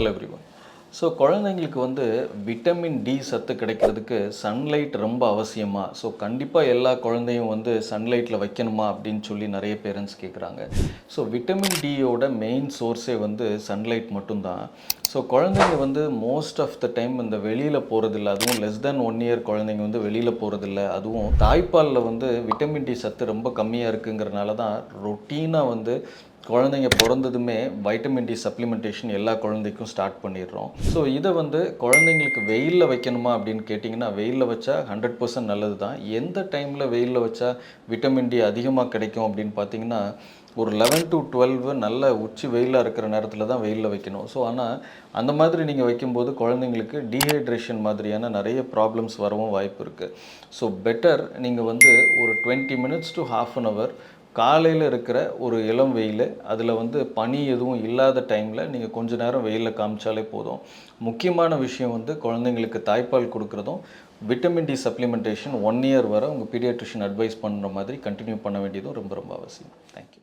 Hello everyone so குழந்தைங்களுக்கு வந்து vitamin D சத்து கிடைக்கிறதுக்கு சன்லைட் ரொம்ப அவசியமாக ஸோ கண்டிப்பாக எல்லா குழந்தையும் வந்து சன்லைட்டில் வைக்கணுமா அப்படின்னு சொல்லி நிறைய பேரண்ட்ஸ் கேட்குறாங்க ஸோ விட்டமின் டியோட மெயின் சோர்ஸே வந்து சன்லைட் மட்டும்தான். ஸோ குழந்தைங்க வந்து மோஸ்ட் ஆஃப் த டைம் இந்த வெளியில் போகிறதில்ல அதுவும் லெஸ் தேன் ஒன் இயர் குழந்தைங்க வந்து வெளியில் போகிறதில்ல அதுவும் தாய்ப்பாலில் வந்து விட்டமின் டி சத்து ரொம்ப கம்மியாக இருக்குங்கிறனால தான் ரொட்டீனாக வந்து குழந்தைங்க பிறந்ததுமே வைட்டமின் டி சப்ளிமெண்டேஷன் எல்லா குழந்தைக்கும் ஸ்டார்ட் பண்ணிடுறோம். ஸோ இதை வந்து குழந்தைங்களுக்கு வெயிலில் வைக்கணுமா அப்படின்னு கேட்டிங்கன்னா வெயிலில் வச்சா ஹண்ட்ரட் பர்சன்ட் நல்லது தான் எந்த டைமில் வெயிலில் வச்சா விட்டமின் டி அதிகமாக கிடைக்கும் அப்படின்னு பார்த்தீங்கன்னா ஒரு லெவன் டு டுவெல்வ் நல்ல உச்சி வெயிலாக இருக்கிற நேரத்தில் தான் வெயிலில் வைக்கணும். ஸோ ஆனால் அந்த மாதிரி நீங்கள் வைக்கும்போது குழந்தைங்களுக்கு டீஹைட்ரேஷன் மாதிரியான நிறைய ப்ராப்ளம்ஸ் வரவும் வாய்ப்பு இருக்குது ஸோ பெட்டர் நீங்கள் வந்து ஒரு twenty minutes to half an hour காலையில் இருக்கிற ஒரு இளம் வெயில் அதில் வந்து பனி எதுவும் இல்லாத டைமில் நீங்கள் கொஞ்ச நேரம் வெயிலில் காமிச்சாலே போதும். முக்கியமான விஷயம் வந்து குழந்தைங்களுக்கு தாய்ப்பால் கொடுக்குறதும் vitamin D supplementation one year வரை உங்கள் பீடியாட்ரிஷியன் அட்வைஸ் பண்ணுற மாதிரி கண்டினியூ பண்ண வேண்டியதும் ரொம்ப ரொம்ப அவசியம். தேங்க்யூ